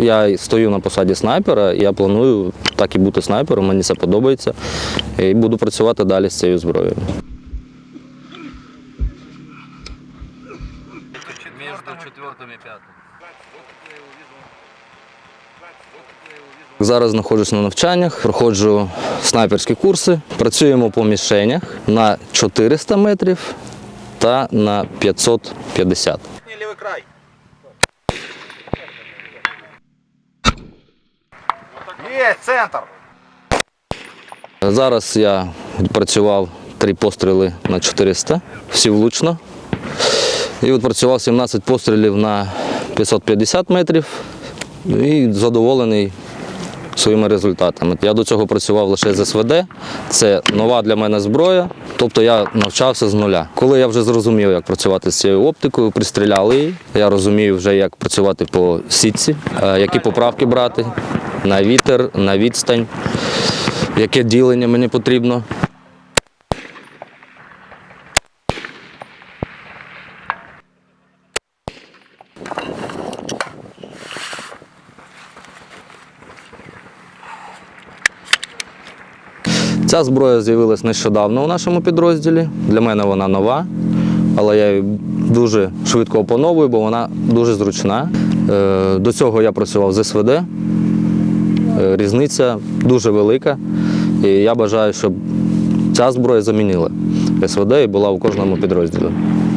Я стою на посаді снайпера, і я планую так і бути снайпером, мені це подобається. І буду працювати далі з цією зброєю. Между четвертым и пятым. Зараз знаходжусь на навчаннях, проходжу снайперські курси. Працюємо по мішенях на 400 метрів та на 550. Левый край. Есть, центр. Зараз я працював три постріли на 400, всі влучно. І от працював 17 пострілів на 550 метрів і задоволений своїми результатами. Я до цього працював лише з СВД, це нова для мене зброя, тобто я навчався з нуля. Коли я вже зрозумів, як працювати з цією оптикою, пристріляли її, я розумію вже, як працювати по сітці, е, які поправки брати на вітер, на відстань, яке ділення мені потрібно. Ця зброя з'явилась нещодавно у нашому підрозділі. Для мене вона нова, але я її дуже швидко опановую, бо вона дуже зручна. Е, До цього я працював з СВД. Е, Різниця дуже велика. І я бажаю, щоб ця зброя замінила СВД і була у кожному підрозділі.